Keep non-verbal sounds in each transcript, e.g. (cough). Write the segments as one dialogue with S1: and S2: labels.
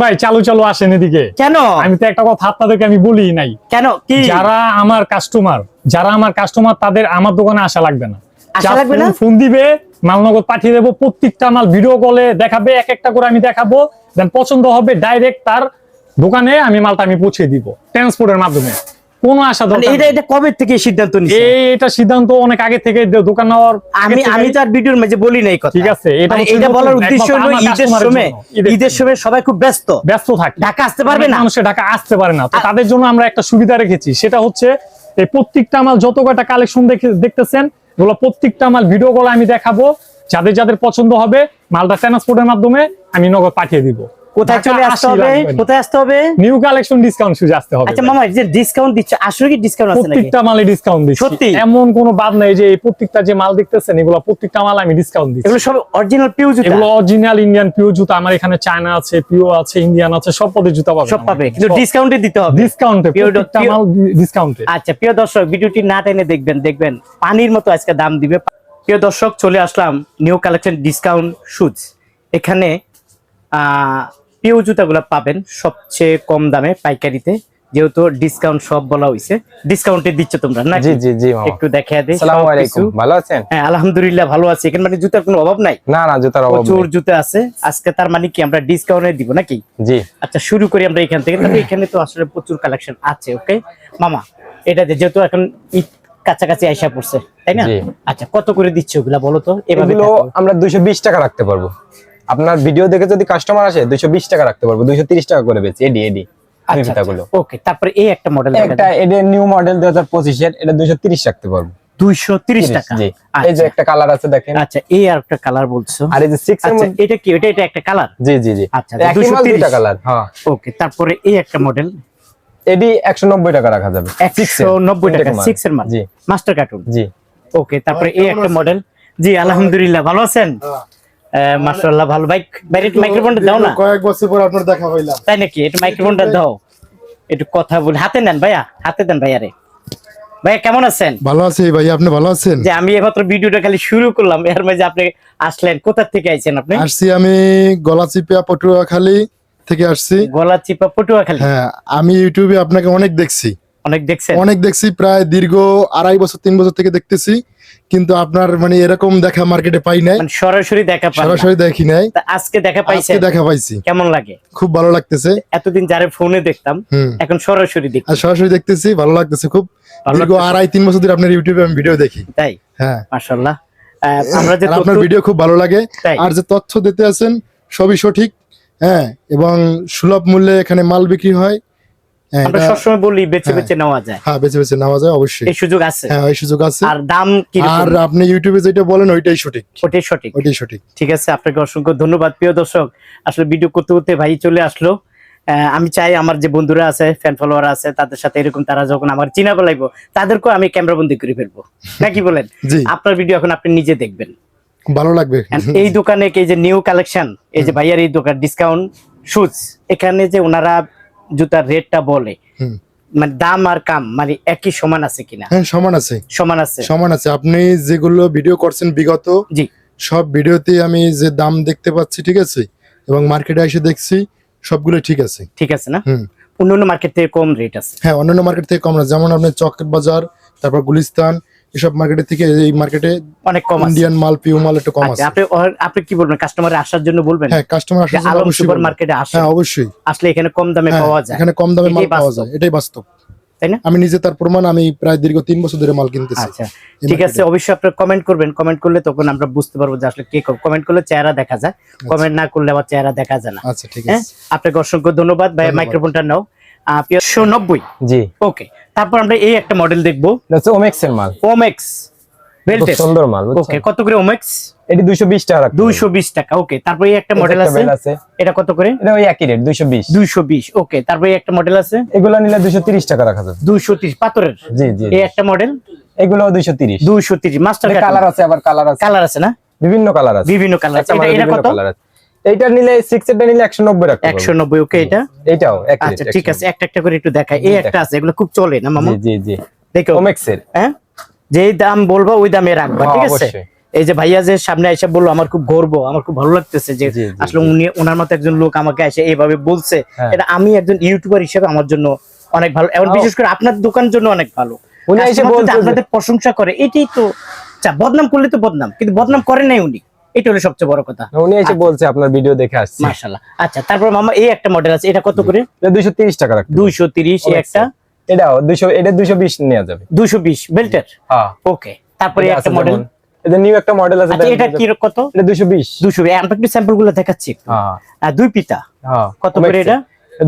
S1: ভাই চালু চালু আসেন এদিকে।
S2: কেন?
S1: আমি তো একটা কথা আপনাদেরকে আমি বলি নাই।
S2: কেন? কি?
S1: যারা আমার কাস্টমার যারা আমার কাস্টমার তাদের আমার দোকানে আসা লাগবে না।
S2: লাগবে না?
S1: ফোন দিবে মাল নগদ পাঠিয়ে দেবো প্রত্যেকটা মাল ভিডিও কলে দেখাবে এক একটা করে আমি দেখাবো দেন পছন্দ হবে ডাইরেক্ট তার দোকানে আমি মালটা আমি পৌঁছে দিব ট্রান্সপোর্টের মাধ্যমে। কোনো আশা দরকার
S2: এটা এটা কবে থেকে সিদ্ধান্ত নিছে?
S1: এটা সিদ্ধান্ত অনেক আগে থেকে দোকান নেওয়ার
S2: আমি
S1: থেকেই-
S2: আমি তার ভিডিওর মাঝে বলি নাই কথা।
S1: ঠিক আছে, এটা
S2: এটা বলার উদ্দেশ্য হলো ঈদের সময়
S1: ঈদের
S2: ঈদের সময়। সবাই খুব ব্যস্ত।
S1: ব্যস্ত থাকে।
S2: ঢাকা আসতে পারবে না?
S1: মানুষে ঢাকা আসতে পারে না। তো তাদের জন্য আমরা একটা সুবিধা রেখেছি। সেটা হচ্ছে এই প্রত্যেকটা মাল যত কয়টা কালেকশন দেখতেছেন এগুলো প্রত্যেকটা মাল ভিডিও কলে আমি দেখাবো। যাদের যাদের পছন্দ হবে মালটা ট্রান্সপোর্টের মাধ্যমে আমি নগদ পাঠিয়ে দিব।
S2: কোথায় চলে আসতে হবে? কোথায় আসতে হবে?
S1: নিউ কালেকশন ডিসকাউন্ট সুযোগ আসতে হবে।
S2: আচ্ছা মামা যে ডিসকাউন্ট দিচ্ছে আসলে কি ডিসকাউন্ট আছে নাকি?
S1: প্রত্যেকটা মালে ডিসকাউন্ট দিচ্ছি।
S2: সত্যি?
S1: এমন কোনো বাদ নাই যে এই প্রত্যেকটা যে মাল দেখতেছেন এগুলো প্রত্যেকটা মাল আমি ডিসকাউন্ট দিচ্ছি।
S2: এগুলো সব অরিজিনাল পিউ জুতা?
S1: এগুলো অরিজিনাল ইন্ডিয়ান পিও জুতা। আমার এখানে চায়না আছে পিও আছে ইন্ডিয়ান আছে সব পদের জুতা পাবেন
S2: সব পাবে। কিন্তু ডিসকাউন্টে দিতে হবে।
S1: ডিসকাউন্টে প্রত্যেকটা মাল ডিসকাউন্টে
S2: আচ্ছা প্রিয় দর্শক ভিডিওটি না টেনে দেখবেন দেখবেন পানির মতো আজকে দাম দিবে। প্রিয় দর্শক চলে আসলাম নিউ কালেকশন ডিসকাউন্ট শুজ এখানে আহ পিও জুতাগুলো পাবেন সবচেয়ে কম দামে পাইকারিতে যেহেতু ডিসকাউন্ট সব বলা হয়েছে ডিসকাউন্টে দিচ্ছ তোমরা না
S3: জি জি জি
S2: একটু দেখা দেই
S3: আসসালামু আলাইকুম ভালো আছেন?
S2: হ্যাঁ আলহামদুলিল্লাহ ভালো আছে। এখানে মানে জুতার কোনো অভাব নাই?
S3: না না জুতার অভাব
S2: প্রচুর। জুতা আছে। আজকে তার মানে কি আমরা ডিসকাউন্টে দিব নাকি?
S3: জি।
S2: আচ্ছা শুরু করি আমরা এখান থেকে। তবে এখানে তো আসলে প্রচুর কালেকশন আছে ওকে মামা এটা যে- যেহেতু এখন কাছাকাছি আইসা পড়ছে তাই না? আচ্ছা কত করে দিচ্ছে ওগুলা বলো তো? এভাবে
S3: আমরা দুইশো বিশ টাকা রাখতে পারব। আপনার ভিডিও দেখে যদি কাস্টমার আসে দুইশো বিশ টাকা রাখতে পারব দুইশো তিরিশ টাকা করে বেচি এডি এডি
S2: আচ্ছা,
S3: জুতাগুলো
S2: ওকে তারপরে এই একটা মডেল
S3: একটা এডি নিউ মডেল দুই হাজার পঁচিশের এটা দুইশো তিরিশ রাখতে পারব।
S2: দুইশো তিরিশ টাকা?
S3: এই যে
S2: আচ্ছা
S3: একটা কালার আছে দেখেন।
S2: আচ্ছা এই আর একটা কালার বলছো।
S3: আর এই যে সিক্স
S2: আচ্ছা এটা কি? এটা এটা একটা কালার
S3: জি
S2: আচ্ছা, 230
S3: দুইটা কালার হ্যাঁ।
S2: ওকে তারপরে এই একটা মডেল
S3: এডি একশো নব্বই টাকা রাখা যাবে।
S2: একশো নব্বই টাকা সিক্স এর মাল।
S3: জি।
S2: মাস্টার কার্টুন
S3: জি।
S2: ওকে তারপরে এই একটা মডেল জি আলহামদুলিল্লাহ ভালো আছেন? মাশাআল্লাহ ভালো। বাইক মাইক্রোফোনটা দাও না।
S4: কয়েক বছর পর আপনার দেখা হইলাম।
S2: তাই নাকি? মাইক্রোফোনটা দাও। একটু কথা বলি। হাতে নেন ভাইয়া হাতে দেন ভাইয়া রে। ভাইয়া কেমন আছেন?
S4: ভালো আছি ভাই আপনি ভালো আছেন?
S2: যে আমি এমাত্র ভিডিওটা খালি শুরু করলাম এর মাঝে আপনি আসলেন। কোথা থেকে আইছেন আপনি?
S4: আসছি আমি গলাচিপিয়া পটুয়াখালী থেকে আসছি।
S2: গলা চিপা পটুয়াখালী?
S4: হ্যাঁ আমি ইউটিউবে আপনাকে অনেক দেখছি।
S2: অনেক দেখছেন?
S4: অনেক দেখছি প্রায় দীর্ঘ আড়াই বছর তিন বছর থেকে দেখতেছি কিন্তু আপনার মানে এরকম দেখা মার্কেটে পাই নাই।
S2: মানে সরাসরি দেখা না।
S4: সরাসরি দেখি নাই।
S2: আজকে দেখা
S4: আজকে দেখা পাইছি।
S2: কেমন লাগে?
S4: খুব ভালো লাগতেছে।
S2: এতদিন যারে ফোনে দেখতাম এখন সরাসরি দেখি।
S4: সরাসরি দেখতেছি ভালো লাগতেছে খুব। দীর্ঘ। আড়াই তিন বছর ধরে আপনার ইউটিউবে আমি ভিডিও দেখি।
S2: তাই?
S4: হ্যাঁ।
S2: মাশাআল্লাহ। আমরা যে
S4: আপনার ভিডিও খুব ভালো লাগে। আর যে তথ্য দিতে আছেন সবই সঠিক। হ্যাঁ এবং সুলভ মূল্যে এখানে মাল বিক্রি হ্যাঁ,
S2: আমরা সবসময় বলি বেছে
S4: হ্যাঁ।
S2: বেছে নেওয়া যায়।
S4: হ্যাঁ বেছে বেছে নেওয়া যায় অবশ্যই।
S2: এই সুযোগ আছে।
S4: হ্যাঁ ওই সুযোগ আছে।
S2: আর দাম কি
S4: আর আপনি ইউটিউবে যেটা বলেন ওইটাই সঠিক।
S2: ওটাই সঠিক।
S4: ওইটাই সঠিক।
S2: ঠিক আছে আপনাকে অসংখ্য ধন্যবাদ। প্রিয় দর্শক আসলে ভিডিও করতে করতে ভাই চলে আসলো। আমি চাই আমার যে বন্ধুরা আছে ফ্যান ফলোয়ার আছে তাদের সাথে এরকম তারা যখন আমার চিনা লাগবো তাদেরকেও আমি ক্যামেরা বন্দি করে ফেলব। (laughs) নাকি বলেন? আপনার ভিডিও এখন আপনি নিজে দেখবেন।
S4: ভালো লাগবে।
S2: এই (laughs) দোকানে এই যে নিউ কালেকশন এই যে ভাইয়ার এই দোকান ডিসকাউন্ট শুজ এখানে যে ওনারা জুতার রেটটা বলে। মানে দাম আর কাম মানে একই সমান আছে কিনা?
S4: হ্যাঁ সমান আছে।
S2: সমান আছে?
S4: সমান আছে। আপনি যেগুলো ভিডিও করছেন বিগত
S2: জি।
S4: সব ভিডিওতে আমি যে দাম দেখতে পাচ্ছি ঠিক আছে? এবং মার্কেটে এসে দেখছি সবগুলো ঠিক আছে।
S2: ঠিক আছে না?
S4: হুম।
S2: অন্য অন্য মার্কেট থেকে কম রেট আছে।
S4: হ্যাঁ অন্যান্য মার্কেট থেকে কম না। যেমন আপনার চকেট বাজার তারপর গুলিস্তান এসব মার্কেটের থেকে এই মার্কেটে
S2: অনেক কম
S4: ইন্ডিয়ান মাল পিউ মাল একটু কম আছে।
S2: আচ্ছা আপনি আপনি কি বলবেন? কাস্টমার আসার জন্য বলবেন?
S4: হ্যাঁ কাস্টমার
S2: যে আলম সুপার মার্কেটে আসে।
S4: হ্যাঁ অবশ্যই।
S2: আসলে এখানে কম দামে
S4: হ্যাঁ,
S2: পাওয়া যায়।
S4: এখানে কম দামে মাল পাওয়া যায় এটাই বাস্তব।
S2: তাই না?
S4: আমি নিজে তার প্রমাণ আমি প্রায় দীর্ঘ তিন বছর ধরে মাল কিনতেছি
S2: আচ্ছা ঠিক আছে অবশ্যই আপনারা কমেন্ট করবেন। কমেন্ট করলে তখন আমরা বুঝতে পারব যে আসলে কে কমেন্ট করলে চেহারা দেখা যায়। কমেন্ট না করলে আবার চেহারা দেখা যায় না।
S4: আচ্ছা ঠিক
S2: হ্যাঁ?
S4: আছে।
S2: আপনাকে অসংখ্য ধন্যবাদ। ভাই। মাইক্রোফোনটা নাও। একশো নব্বই।
S3: জি।
S2: ওকে তারপর আমরা এই একটা মডেল দেখব।
S3: ওমেক্স এর মাল।
S2: ওমেক্স
S3: সুন্দর মাল
S2: ওকে কত করে ওমেক্স
S3: এটি দুইশো বিশ টাকা রাখতে
S2: দুইশো বিশ টাকা ওকে তারপর একটা মডেল
S3: এই যে একটা
S2: আছে। এটা কত করে?
S3: এটা ওই একই রেট দুইশো বিশ।
S2: দুইশো বিশ ওকে তারপর একটা মডেল আছে।
S3: এগুলো নিলে দুইশো তিরিশ টাকা রাখা যাবে।
S2: পাথরের?
S3: জি জি
S2: এই একটা মডেল
S3: এগুলো দুইশো তিরিশ।
S2: দুইশো তিরিশ মাস্টার
S3: কালার আছে আবার কালার আছে।
S2: কালার আছে না?
S3: বিভিন্ন কালার আছে।
S2: বিভিন্ন কালার এটা কত?
S3: আছে। এইটা নিলে সিক্স এরটা নিলে একশো নব্বই রাখতে পারব।
S2: একশো নব্বই ওকে এটা?
S3: একই
S2: আচ্ছা ঠিক আছে একটা একটা করে একটু দেখাই। এই একটা আছে এগুলো খুব চলে না মামা?
S3: জি জি
S2: দেখো।
S3: ওমেক্স এর
S2: হ্যাঁ? যেই দাম বলব ওই দামে রাখবা
S3: হ্যাঁ,
S2: ঠিক আছে? এই যে ভাইয়া যে সামনে এসে বলল আমার খুব গর্ব আমার খুব ভালো লাগতেছে যে আসলে উনি ওনার মতো একজন লোক আমাকে এসে এইভাবে বলছে।
S3: হ্যাঁ।
S2: এটা আমি একজন ইউটিউবার হিসেবে আমার জন্য অনেক ভালো এবং বিশেষ করে আপনার দোকানের জন্য অনেক ভালো।
S3: উনি এসে যে-
S2: আপনাদের প্রশংসা করে এটাই তো আচ্ছা বদনাম করলে তো বদনাম কিন্তু বদনাম করেন নাই উনি। এটা হলো সবচেয়ে বড় কথা।
S3: উনি এসে বলছে আপনার ভিডিও দেখে আসছে।
S2: মাশাআল্লাহ। আচ্ছা তারপর মামা এই একটা মডেল আছে এটা কত করে?
S3: এটা দুইশো তিরিশ টাকা রাখতে
S2: দুইশো তিরিশ এই একটা?
S3: এটাও দুইশো এটা দুইশো বিশ নেওয়া যাবে।
S2: দুইশো বিশ বেল্টের
S3: হ্যাঁ।
S2: ওকে তারপরে একটা
S3: আছে
S2: মডেল
S3: এটা নিউ একটা মডেল আছে
S2: আচ্ছা এটা কি কত?
S3: এটা দুইশো বিশ।
S2: দুইশো আমরা একটু স্যাম্পলগুলো দেখাচ্ছি একটু।
S3: হ্যাঁ।
S2: আর দুই পিতা?
S3: হ্যাঁ
S2: কত করে এটা?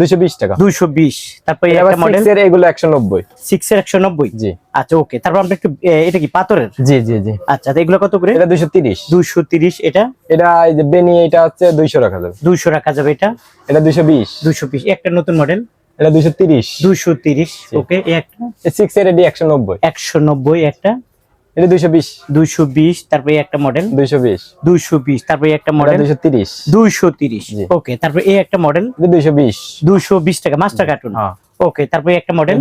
S3: দুইশো বিশ টাকা।
S2: দুইশো বিশ। তারপরে এই একটা মডেল
S3: six এর এগুলো একশো নব্বই।
S2: সিক্স এর একশো নব্বই?
S3: জি।
S2: আচ্ছা ওকে তারপর আমরা একটু এটা কি পাথরের?
S3: জি জি জি।
S2: আচ্ছা এগুলো কত করে?
S3: এটা দুইশো তিরিশ।
S2: দুইশো তিরিশ এটা?
S3: এটা এই যে বেনি এটা হচ্ছে দুইশো রাখা যাবে।
S2: দুইশো রাখা যাবে এটা?
S3: এটা দুইশো বিশ।
S2: দুইশো বিশ। একটা নতুন মডেল
S3: এটা দুইশো তিরিশ।
S2: দুইশো তিরিশ ওকে এই একটা?
S3: সিক্স এর এটি একশো নব্বই।
S2: একশো নব্বই একটা?
S3: এটা
S2: তারপরে একটা মডেল তারপরে একটা মডেল। ওকে তারপরে এই একটা মডেল টাকা মাস্টার কার্টুন
S3: হ্যাঁ।
S2: ওকে তারপরে একটা মডেল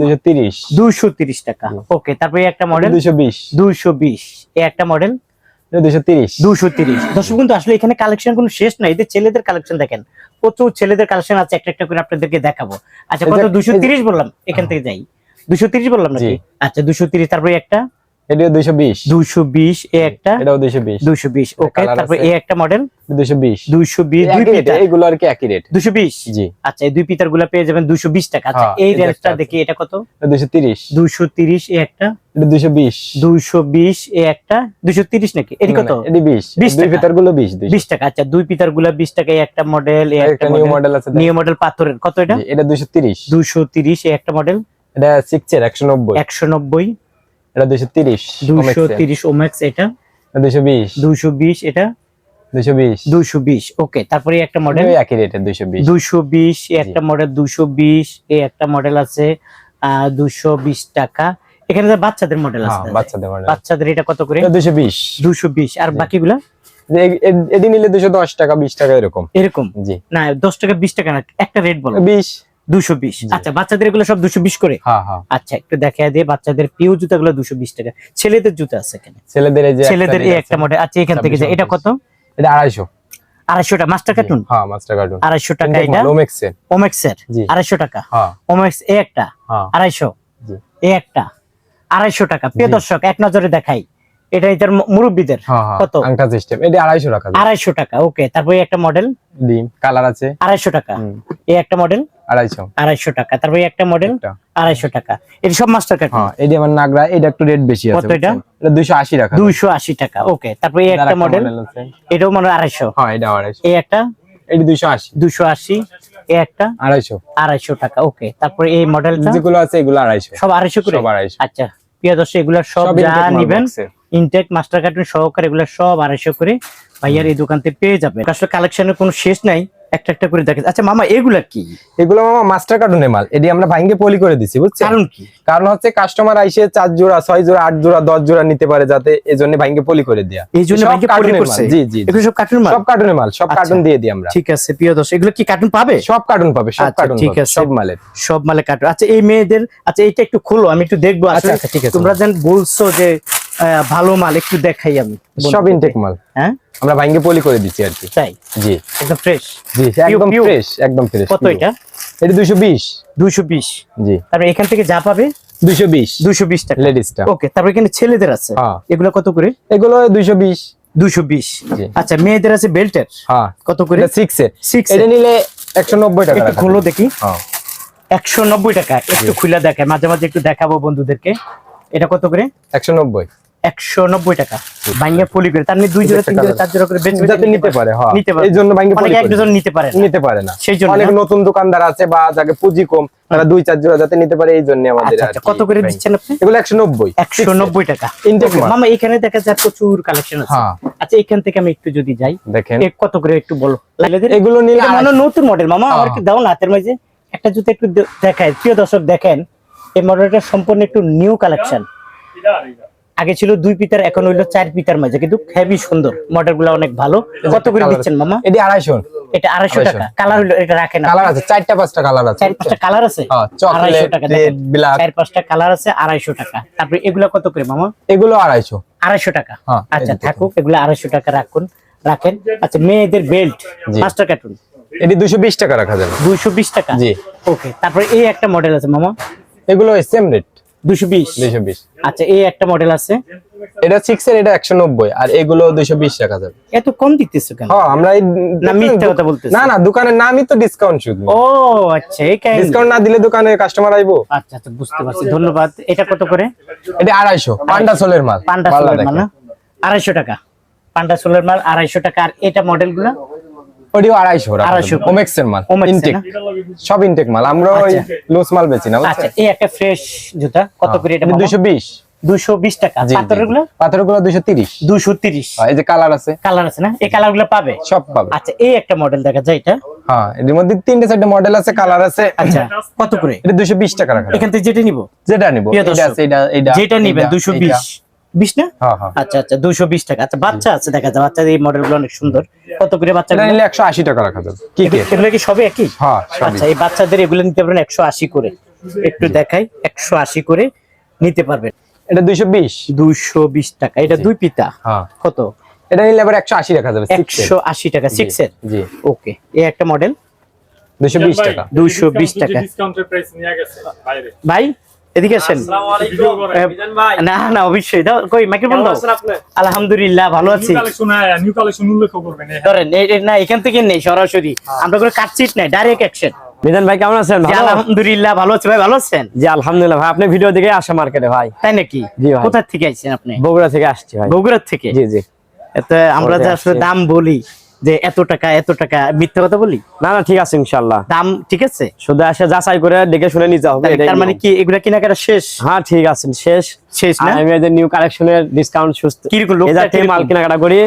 S2: টাকা। ওকে তারপরে একটা মডেল এই একটা মডেল দর্শক কিন্তু আসলে এখানে কালেকশন কোনো শেষ নাই। এদের ছেলেদের কালেকশন দেখেন প্রচুর ছেলেদের কালেকশন আছে। একটা একটা করে আপনাদেরকে দেখাবো। আচ্ছা কত
S3: যে-
S2: দুইশো
S3: এই যে-
S2: তিরিশ বললাম। এখান থেকে যাই। দুইশো তিরিশ বললাম নাকি? আচ্ছা দুইশো তিরিশ তারপরে একটা।
S3: এটা দুইশো বিশ।
S2: দুইশো বিশ এ একটা?
S3: এটাও
S2: ওকে
S3: colour
S2: এ একটা মডেল
S3: দুইশো বিশ।
S2: দুইশো বিশ দুই
S3: রেট
S2: পিতা
S3: এইগুলো আর কি একই রেট জি।
S2: আচ্ছা এই দুই পিতারগুলা পেয়ে যাবেন দুইশো বিশ টাকা। আচ্ছা
S3: হ্যাঁ,
S2: এই রেঞ্জটা দেখি এটা কত?
S3: দুইশো তিরিশ।
S2: দুইশো তিরিশ এ একটা?
S3: এটা
S2: এ একটা? দুইশো তিরিশ নাকি? এটি কত?
S3: এটি বিশ।
S2: 20
S3: দুই
S2: টাকা।
S3: গুলো
S2: আচ্ছা দুই পিতারগুলা বিশ টাকা এই একটা মডেল এই
S3: একটা নিউ
S2: মডেল
S3: আছে
S2: নিউ মডেল পাথরের কত এটা?
S3: এটা দুইশো তিরিশ।
S2: দুইশো তিরিশ এই একটা মডেল
S3: এটা সিক্স এর একশো নব্বই।
S2: একশো নব্বই।
S3: এটা দুইশো তিরিশ
S2: দুইশো তিরিশ ওম্যাক্স এটা।
S3: দুইশো বিশ।
S2: দুইশো বিশ এটা।
S3: দুইশো বিশ।
S2: দুইশো বিশ। ওকে তারপরে একটা মডেল
S3: একই দুইশো বিশ।
S2: এই একটা মডেল দুইশো বিশ এই একটা মডেল আছে আহ দুইশো বিশ টাকা। এখানে যে বাচ্চাদের মডেল আছে
S3: হ্যাঁ বাচ্চাদের মডেল
S2: বাচ্চাদের এটা কত করে?
S3: এটা দুইশো বিশ।
S2: দুইশো বিশ। আর বাকিগুলা?
S3: এটি নিলে দুইশো দশ টাকা বিশ টাকা এরকম।
S2: এরকম?
S3: জি।
S2: না দশ টাকা বিশ টাকা না একটা রেট বলো।
S3: বিশ।
S2: দুশো বিশ। আচ্ছা বাচ্চাদের এগুলো সব দুশো বিশ করে?
S3: হ্যাঁ হ্যাঁ
S2: আচ্ছা একটু দেখা দিয়ে বাচ্চাদের পিউ জুতা গুলো দুশো বিশ টাকা। ছেলেদের জুতা আছে এখানে।
S3: ছেলেদের
S2: ছেলেদের এই একটা মডেল আচ্ছা এখান থেকে এটা কত?
S3: এটা আড়াইশো।
S2: আড়াইশো টাকা। মাস্টার কার্টুন
S3: হ্যাঁ মাস্টার কার্টুন
S2: আড়াইশো টাকা এটা?
S3: লোমেক্সের
S2: ওমেক্স আড়াইশো টাকা?
S3: হ্যাঁ।
S2: ওমেক্স এ একটা?
S3: হ্যাঁ।
S2: আড়াইশো? এ একটা? আড়াইশো টাকা। প্রিয় দর্শক এক নজরে দেখাই। এটা এটার মুরব্বিদের।
S3: হ্যাঁ হ্যাঁ
S2: কত?
S3: আংটা সিস্টেম এটা আড়াইশো টাকা
S2: আড়াইশো টাকা ওকে তারপরে একটা মডেল
S3: ডিম কালার আছে।
S2: আড়াইশো টাকা। এই একটা মডেল
S3: আড়াইশো।
S2: আড়াইশো টাকা। তারপরে একটা মডেল
S3: একটা।
S2: আড়াইশো টাকা। এটা সব মাস্টার কার্ড
S3: হ্যাঁ এটি আমার নাগরা এটা একটু রেট বেশি আছে
S2: কত এটা?
S3: এটা দুইশো আশি টাকা।
S2: দুইশো আশি টাকা ওকে তারপরে এই একটা মডেল এটাও মনে হয় আড়াইশো।
S3: হ্যাঁ এটা আড়াইশো।
S2: এই একটা?
S3: এটি দুইশো আশি।
S2: দুশো আশি। এই একটা?
S3: আড়াইশো।
S2: আড়াইশো টাকা ওকে তারপরে এই মডেলটা
S3: যেগুলো আছে এগুলো আড়াইশো।
S2: সব আড়াইশো করে?
S3: সব আড়াইশো।
S2: আচ্ছা প্রিয় দর্শক এগুলা সব যা নিবেন। ইনটেক মাস্টার কার্টুন সহকারে এগুলা সব আড়াইশো করে ভাইয়ার এই দোকান থেকে পেয়ে যাবেন। আসলে কালেকশনের কোনো শেষ নাই একটা একটা করে দেখেন। আচ্ছা মামা এগুলা কি?
S3: এগুলো মামা মাস্টার কার্টুনের মাল এটি আমরা ভাঙ্গে পলি করে দিছি বুঝছেন?
S2: কারণ কি?
S3: কারণ হচ্ছে কাস্টমার আইসে চার জোড়া ছয় জোড়া আট জোড়া দশ জোড়া নিতে পারে যাতে এই জন্য ভাঙ্গে পলি করে দেয়া।
S2: এই জন্য
S3: সব
S2: পলি করছে?
S3: জি জি।
S2: এগুলো সব কার্টুন মাল?
S3: সব কার্টুনের মাল সব
S2: আচ্ছা।
S3: কার্টুন দিয়ে দিই আমরা।
S2: ঠিক আছে প্রিয় দর্শক এগুলো কি কার্টুন পাবে?
S3: সব কার্টুন পাবে সব
S2: আচ্ছা,
S3: কার্টুন
S2: ঠিক আছে।
S3: সব মালের।
S2: সব মালে কার্টুন আচ্ছা এই মেয়েদের আচ্ছা এইটা একটু খোলো আমি একটু দেখব।
S3: আচ্ছা, আচ্ছা, ঠিক আছে।
S2: তোমরা যেন বলছো যে ভালো মাল একটু দেখাই আমি।
S3: সব ইনটেক মাল।
S2: হ্যাঁ?
S3: আমরা ভাঙ্গে পলি করে দিচ্ছি আর কি।
S2: তাই?
S3: জি।
S2: একদম ফ্রেশ
S3: জি একদম ফ্রেশ একদম ফ্রেশ
S2: কত এটা?
S3: এটা দুইশো বিশ।
S2: দুইশো বিশ।
S3: জি।
S2: তারপরে এখান থেকে যা পাবে?
S3: দুইশো বিশ।
S2: দুইশো বিশ টাকা।
S3: লেডিসটা
S2: ওকে তারপরে এখানে ছেলেদের আছে।
S3: হ্যাঁ।
S2: এগুলো কত করে?
S3: এগুলো দুইশো বিশ।
S2: দুইশো বিশ।
S3: জি।
S2: আচ্ছা মেয়েদের আছে বেল্টের
S3: হ্যাঁ।
S2: কত করে?
S3: এটা সিক্স এর
S2: Six
S3: এটা নিলে একশো নব্বই টাকা
S2: একটু খোলো। দেখি।
S3: হ্যাঁ।
S2: একশো নব্বই টাকা। একটু খুলে দেখায়। মাঝে মাঝে একটু দেখাবো বন্ধুদেরকে। এটা কত করে?
S3: একশো নব্বই।
S2: একশো নব্বই টাকা। ভাঙ্গা পলি করে। তার মানে দুই জোড়া তিন জোড়া চার জোড়া করে বেচে
S3: যাতে নিতে পারে হ্যাঁ।
S2: নিতে পারে।
S3: এই জন্য ভাঙ্গে
S2: অনেকে এক নিতে পারে।
S3: নিতে পারে না।
S2: সেই জন্য।
S3: অনেক নতুন দোকানদার আছে বা যাকে পুঁজি কম তারা দুই চার জোড়া যাতে নিতে পারে এই জন্য আমাদের
S2: আচ্ছা আচ্ছা।
S3: কি
S2: কত করে দিচ্ছেন আপনি?
S3: এগুলো একশো নব্বই।
S2: একশো নব্বই টাকা।
S3: Intake
S2: মামা এখানে দেখা যায় প্রচুর কালেকশন আছে।
S3: হ্যাঁ।
S2: আচ্ছা এখান থেকে আমি একটু যদি যাই
S3: দেখেন।
S2: কত করে একটু বলো।
S3: এগুলো নিলে
S2: মনে। নতুন মডেল মামা আমার
S3: হ্যাঁ।
S2: একটু দাও না? হাতের মাঝে একটা জুতো একটু দেখায়। প্রিয় দর্শক দেখেন। এই মডেলটা সম্পূর্ণ একটু নিউ কালেকশন আগে ছিল দুই পিতার এখন হইল চার পিতার মাঝে। কিন্তু হেভি সুন্দর। মডেলগুলো অনেক ভালো। কত করে দিচ্ছেন মামা?
S3: এটি আড়াইশো।
S2: এটা আড়াইশো। টাকা। কালার হইল এটা রাখেন না।
S3: কালার আছে চারটা পাঁচটা কালার আছে।
S2: চার পাঁচটা কালার আছে?
S3: হ্যাঁ,
S2: আড়াইশো টাকা
S3: red,
S2: দেখেন।
S3: black।
S2: চার পাঁচটা কালার আছে আড়াইশো টাকা। তারপরে এগুলা কত করে মামা?
S3: এগুলো আড়াইশো।
S2: আড়াইশো টাকা।
S3: হ্যাঁ,
S2: আচ্ছা থাকুক এগুলো আড়াইশো টাকা রাখুন রাখেন। আচ্ছা মেয়েদের বেল্ট। মাস্টার কার্টুন
S3: এটি দুশো বিশ টাকা রাখা যাবে।
S2: দুইশো বিশ টাকা?
S3: জি।
S2: ওকে তারপরে এই একটা মডেল আছে মামা।
S3: এগুলো সেম রেট
S2: দুশো বিশ।
S3: দুইশো বিশ।
S2: আচ্ছা এই একটা মডেল আছে?
S3: এটা সিক্স এর এটা একশো নব্বই। আর এগুলো দুইশো বিশ টাকা যাবে।
S2: এত কম দিতেছো কেন?
S3: হ্যাঁ আমরা
S2: না, মিথ্যা কথা বলতেছি।
S3: না না দোকানের নামই তো ডিসকাউন্ট শুধু
S2: ও আচ্ছা এই কাহিনী
S3: ডিসকাউন্ট না দিলে দোকানে কাস্টমার আইবো।
S2: আচ্ছা আচ্ছা বুঝতে পারছি। ধন্যবাদ। এটা কত করে?
S3: এটা আড়াইশো। পান্ডা সোলের মাল।
S2: পান্ডা সোলের মাল
S3: দেখেন।
S2: না? আড়াইশো টাকা। পান্ডা সোলের মাল আড়াইশো টাকা। আর এটা মডেলগুলা?
S3: ওটিও আড়াইশো
S2: আড়াইশো।
S3: ওমেক্স এর মাল ইনটেক সব ইনটেক মাল আমরা ওই
S2: আচ্ছা।
S3: লুজ মাল বেচি না
S2: আচ্ছা এই একটা ফ্রেশ জুতা কত করে এটা
S3: দুইশো বিশ।
S2: দুশো বিশ টাকা।
S3: পাথরেরগুলো পাথরেরগুলো? দুইশো তিরিশ।
S2: দুশো তিরিশ।
S3: এই যে কালার আছে।
S2: কালার আছে না? এই কালার পাবে?
S3: সব পাবে।
S2: আচ্ছা এই একটা মডেল দেখা যায় এটা?
S3: হ্যাঁ এর মধ্যে তিনটে চারটে মডেল আছে কালার আছে।
S2: আচ্ছা কত করে?
S3: এটা দুইশো বিশ টাকা রাখা
S2: এখান থেকে যেটা নিব?
S3: যেটা নিবো এটা আছে এটা এটা
S2: যেটা নিবেন। বিশ না?
S3: হ্যাঁ হ্যাঁ।
S2: আচ্ছা আচ্ছা দুশো বিশ টাকা। আচ্ছা বাচ্চা আছে দেখা যায়। বাচ্চাদের এই মডেলগুলো অনেক সুন্দর। কত করে বাচ্চা
S3: নিলে একশো আশি টাকা রাখা যাবে। কি কি?
S2: এগুলো কি সবে একই?
S3: হ্যাঁ
S2: আচ্ছা এই বাচ্চাদের এগুলো নিতে পারবেন একশো আশি করে। একটু দেখাই একশো আশি করে নিতে পারবেন।
S3: এটা দুইশো বিশ।
S2: দুইশো বিশ টাকা। এটা দুই পিতা।
S3: হ্যাঁ।
S2: কত?
S3: এটা নিলে আবার একশো আশি রাখা যাবে।
S2: একশো আশি টাকা সিক্স এর
S3: জি।
S2: ওকে। এই একটা মডেল
S3: দুইশো বিশ টাকা।
S2: দুইশো বিশ টাকা।
S1: ডিসকাউন্টের প্রাইস নিয়ে গেছে বাইরে।
S2: ভাই? এদিকে আসেন। না না অবশ্যই। দাও কই মাইক্রোফোন দাও। আলহামদুলিল্লাহ ভালো আছি।
S1: নিউ কালেকশন উল্লেখ করবেন
S2: ধরেন না এখান থেকে নেই সরাসরি। আমরা কোনো কাটচিট নাই ডাইরেক্ট অ্যাকশন
S5: মিজান ভাই কেমন আছেন?
S2: আলহামদুলিল্লাহ ভালো আছি ভাই ভালো আছেন?
S5: জি আলহামদুলিল্লাহ ভাই আপনি ভিডিও দেখে আসা মার্কেটে ভাই।
S2: তাই নাকি?
S5: জি ভাই।
S2: কোথা থেকে আইছেন আপনি?
S5: বগুড়া থেকে আসছি ভাই।
S2: বগুড়ার থেকে?
S5: জি জি।
S2: এতে আমরা যে আসলে দাম বলি যে এত টাকা এত টাকা মিথ্যা কথা বলি?
S5: না না ঠিক আছে ইনশাল্লাহ
S2: দাম ঠিক আছে?
S5: শুধু এসে যাচাই করে দেখে শুনে নিতে হবে
S2: তার মানে কি এগুলা কেনাকাটা শেষ?
S5: হ্যাঁ ঠিক আছে শেষ।
S2: শেষ না?
S5: আমি এই যে নিউ কালেকশনের ডিসকাউন্ট সুস্থ
S2: কীরকম লোকটা
S5: এজার থেকে মাল? কেনাকাটা করি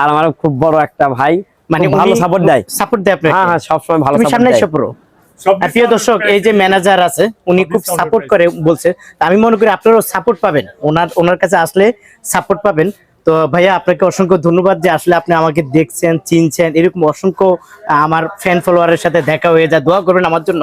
S5: আর আমার খুব বড় একটা ভাই
S2: মানে
S5: ভালো সাপোর্ট দেয়।
S2: সাপোর্ট দেয় আপনাকে?
S5: হ্যাঁ হ্যাঁ সবসময় ভালো
S2: তুমি
S5: সাপোর্ট
S2: সামনে
S5: দেয়।
S2: এসে প্রিয় দর্শক এই যে ম্যানেজার আছে উনি খুব সাপোর্ট করে বলছে আমি মনে করি আপনারাও সাপোর্ট পাবেন। ওনার ওনার কাছে আসলে সাপোর্ট পাবেন। তো ভাইয়া আপনাকে অসংখ্য ধন্যবাদ যে আসলে আপনি আমাকে দেখছেন চিনছেন। এরকম অসংখ্য আমার ফ্যান ফলোয়ারের সাথে দেখা হয়ে যায়। দোয়া করবেন আমার জন্য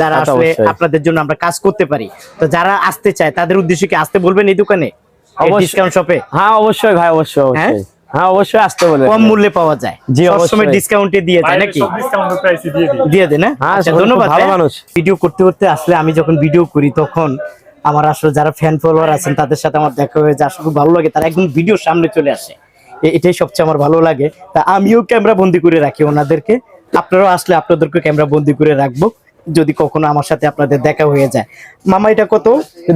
S2: যারা আসলে আপনাদের জন্য আমরা কাজ করতে পারি। তো যারা আসতে চায় তাদের উদ্দেশ্যে কি আসতে বলবেন এই দোকানে?
S5: অবশ্যই।
S2: ডিসকাউন্ট শপে
S5: হ্যাঁ অবশ্যই ভাই অবশ্যই
S2: হ্যাঁ?
S5: অবশ্যই। হ্যাঁ অবশ্যই আসতে বলে
S2: কম মূল্যে পাওয়া যায়।
S5: জি,
S2: সবসময়
S5: অবশ্যই।
S2: ডিসকাউন্টে দিয়ে যায় নাকি?
S1: সব ডিসকাউন্টের প্রাইসে দিয়ে
S2: দিয়ে হ্যাঁ?
S5: হ্যাঁ,
S2: আচ্ছা ধন্যবাদ
S5: ভালো মানুষ।
S2: ভিডিও করতে করতে আসলে আমি যখন ভিডিও করি তখন আমার আসলে যারা ফ্যান ফলোয়ার আছেন তাদের সাথে আমার দেখা হয়ে যায় আসলে খুব ভালো লাগে। তারা একদম ভিডিও সামনে চলে আসে। এটাই সবচেয়ে আমার ভালো লাগে। তা আমিও ক্যামেরা বন্দি করে রাখি ওনাদেরকে। আপনারাও আসলে আপনাদেরকে ক্যামেরা বন্দি করে রাখব যদি কখনো আমার সাথে আপনাদের দেখা হয়ে যায়। মামা এটা কত?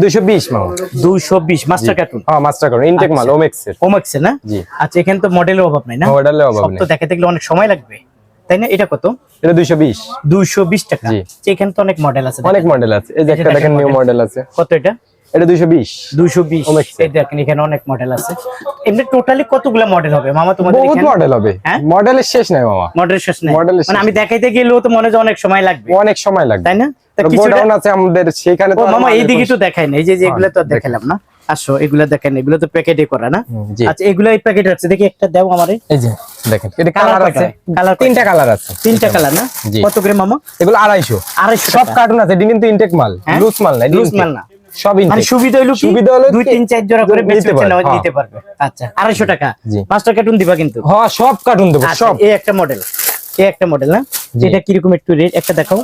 S3: দুইশো বিশ মাল
S2: দুইশো বিশ মাস্টার কার্টুন
S3: হ্যাঁ মাস্টার করুন ইনটেক মাল
S2: আচ্ছা।
S3: ওমেক্স এর
S2: ওমাক্সে না?
S3: জি।
S2: আচ্ছা এখানে তো মডেলের অভাব নাই না?
S3: মডেলের অভাব
S2: তো দেখাতে গেলে অনেক সময় লাগবে। তাই না? এটা কত?
S3: এটা দুইশো বিশ।
S2: দুইশো বিশ টাকা।
S3: জি।
S2: এখানে তো অনেক মডেল আছে
S3: অনেক মডেল আছে। এই যে একটা
S2: দেখেন
S3: নিউ মডেল আছে।
S2: কত এটা?
S3: এটা দুইশো বিশ।
S2: দুইশো বিশ।
S3: Omex এর।
S2: এই দেখেন এখানে অনেক মডেল আছে। এমনি টোটালি কতগুলা মডেল হবে? মামা তোমাদের
S3: বহুত মডেল হবে।
S2: হ্যাঁ?
S3: মডেলের শেষ নাই মামা।
S2: মডেল শেষ নাই। মানে আমি দেখাইতে গেলেও তো মনে হয় অনেক সময় লাগবে।
S3: অনেক সময় লাগবে।
S2: তাই না?
S3: গোডাউন আছে আমাদের সেখানে তো
S2: মামা এইদিকে তো দেখাই না এই যে যে এগুলো তো
S3: হ্যাঁ,
S2: দেখালাম না। আসো এগুলা দেখেন এগুলো তো প্যাকেটে করা না? আচ্ছা এগুলো এই প্যাকেট আছে দেখি একটা দাও আমারে।
S3: এই যে দেখেন এটা কালার আছে?
S2: Colour
S3: তিনটা কালার আছে।
S2: তিনটা কালার না? কত করে মামা?
S3: এগুলো আড়াইশো।
S2: আড়াইশো
S3: সব কার্টুন আছে এটা কিন্তু ইনটেক মাল
S2: হ্যাঁ?
S3: লুজ মাল না
S2: Loose মাল না।
S3: সব
S2: মানে
S3: ইনটেক
S2: সুবিধা হলো
S3: সুবিধা হলো
S2: দুই
S3: কি?
S2: তিন চার জোড়া করে বেচে
S3: হ্যাঁ।
S2: নিতে পারবে। আচ্ছা আড়াইশো টাকা? পাঁচটা কার্টুন দিবা কিন্তু?
S3: হ্যাঁ সব কার্টুন দেবো
S2: আচ্ছা,
S3: সব।
S2: এই একটা মডেল এই একটা মডেল না। এটা কীরকম একটু রেট একটা দেখাও।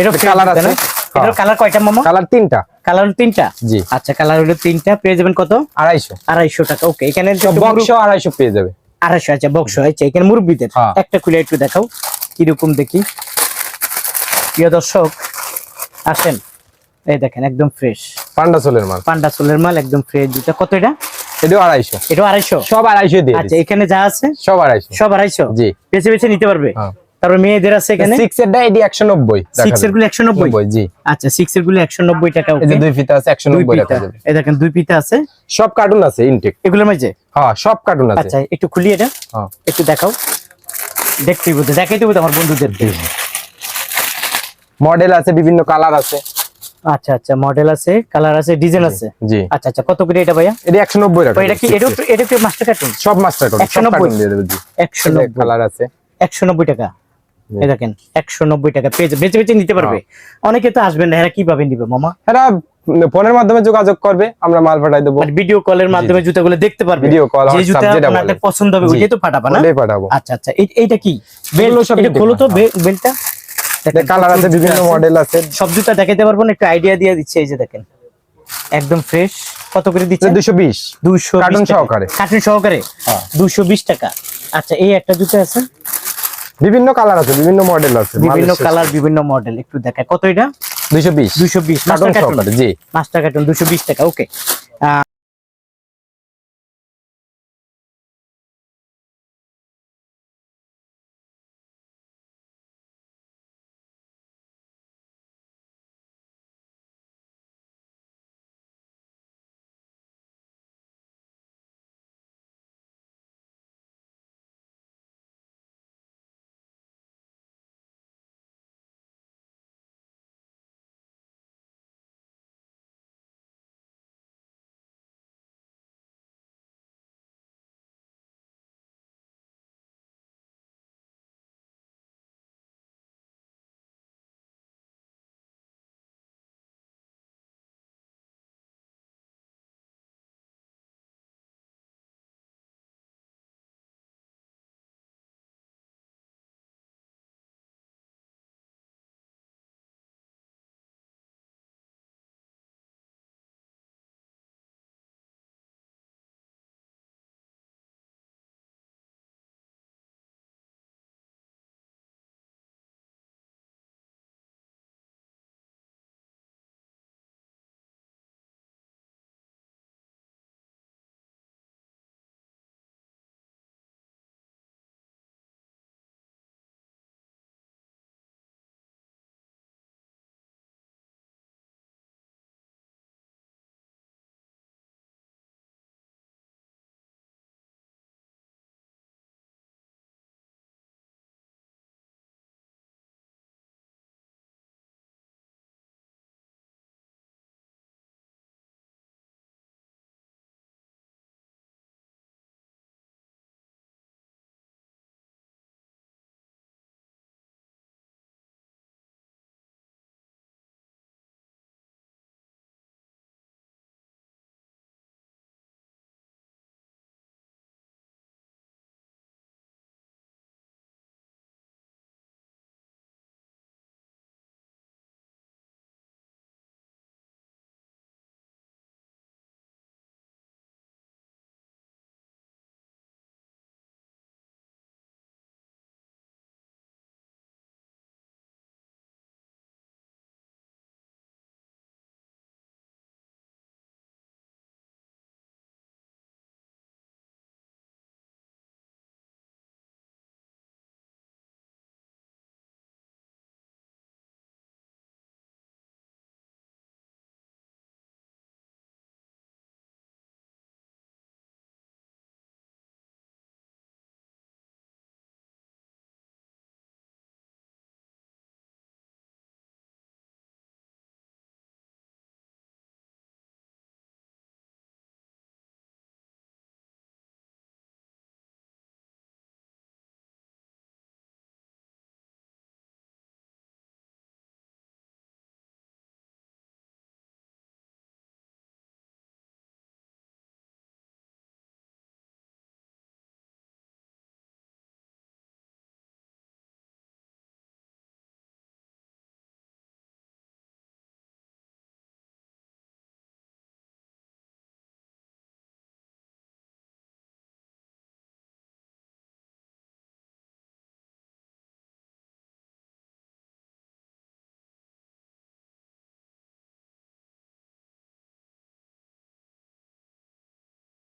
S2: এটা
S3: colour আছে?
S2: এটার। কালার কয়টা মামা?
S3: কালার তিনটা।
S2: কালার হলো তিনটা?
S3: জি।
S2: আচ্ছা কালার হলো তিনটা পেয়ে যাবেন কত?
S3: আড়াইশো।
S2: আড়াইশো টাকা ওকে এখানে
S3: আড়াইশো পেয়ে যাবে।
S2: আড়াইশো আচ্ছা বক্স হয়েছে এখানে মুরব্বীদের
S3: হ্যাঁ।
S2: একটা খুলে একটু দেখাও কীরকম দেখি। প্রিয় দর্শক আসেন। এই দেখেন একদম ফ্রেশ
S3: পান্ডা সোলের মাল।
S2: পান্ডা সোলের মাল একদম ফ্রেশ দুটা কত এটা?
S3: এটাও আড়াইশো।
S2: এটা আড়াইশো?
S3: সব আড়াইশো দিয়ে
S2: আচ্ছা এখানে যা আছে?
S3: সব আড়াইশো।
S2: সব আড়াইশো?
S3: জি।
S2: বেছে বেছে নিতে পারবে?
S3: হ্যাঁ।
S2: তারপর মেয়েদের আছে এখানে?
S3: সিক্স এর এটি একশো নব্বই
S2: সিক্স এরগুলো একশো নব্বই?
S3: জি।
S2: আচ্ছা সিক্স এরগুলো একশো নব্বই টাকা
S3: এই যে
S2: ওকে
S3: দুই ফিতা আছে একশো
S2: দুই
S3: নব্বই
S2: পিতা
S3: রাখা যাবে
S2: এই দেখেন দুই পিতা আছে।
S3: সব কার্টুন আছে ইনটেক
S2: এগুলোর
S3: হ্যাঁ সব কার্টুন আছে।
S2: আচ্ছা একটু খুলি এটা
S3: হ্যাঁ।
S2: একটু দেখাও। দেখতেই বলতে দেখাই দেবো আমার বন্ধুদের।
S3: মডেল আছে বিভিন্ন কালার আছে।
S2: আচ্ছা আচ্ছা মডেল আছে কালার আছে ডিজাইন আছে।
S3: জি।
S2: আচ্ছা আচ্ছা কত করে এটা ভাইয়া?
S3: এটা একশো নব্বই টাকা
S2: এটা কি এটা এটা কি মাস্টার কার্টুন
S3: সব মাস্টার
S2: 190
S3: কার্টুন দিয়ে দেবো জি।
S2: একশো নব্বই।
S3: কালার আছে।
S2: একশো নব্বই টাকা। এই দেখেন একশো নব্বই টাকা পেয়ে বেঁচে বেঁচে নিতে পারবে।
S3: হ্যাঁ।
S2: অনেকে তো আসবেন না এরা কীভাবে নিবে মামা?
S3: এরা ফোনের মাধ্যমে যোগাযোগ করবে আমরা মাল পাঠাই দেবো।
S2: মানে ভিডিও কলের মাধ্যমে জুতাগুলো দেখতে পারবে
S3: Video call,
S2: যে জুতা আপনাদের পছন্দ হবে। ওইটাই তো পাঠাবা না?
S3: ওটাই পাঠাবো।
S2: আচ্ছা আচ্ছা এইটা কি? বেল্ট
S3: সব
S2: এটা খোলো তো
S3: হ্যাঁ।
S2: বে-
S3: কালার আছে বিভিন্ন মডেল আছে।
S2: সব জুতা দেখাতে পারব না একটু আইডিয়া দিয়ে দিচ্ছে এই যে দেখেন। একদম ফ্রেশ কত করে দিচ্ছে
S3: দুশো বিশ।
S2: দুশো
S3: কার্টুন সহকারে।
S2: কার্টুন সহকারে? দুশো বিশ টাকা। আচ্ছা এই একটা জুতা আছে।
S3: বিভিন্ন কালার আছে বিভিন্ন মডেল আছে
S2: বিভিন্ন কালার বিভিন্ন মডেল একটু দেখায় কত এটা?
S3: দুইশো বিশ।
S2: দুশো বিশ।
S3: কার্টুন জি।
S2: মাস্টার কার্টুন দুশো বিশ টাকা ওকে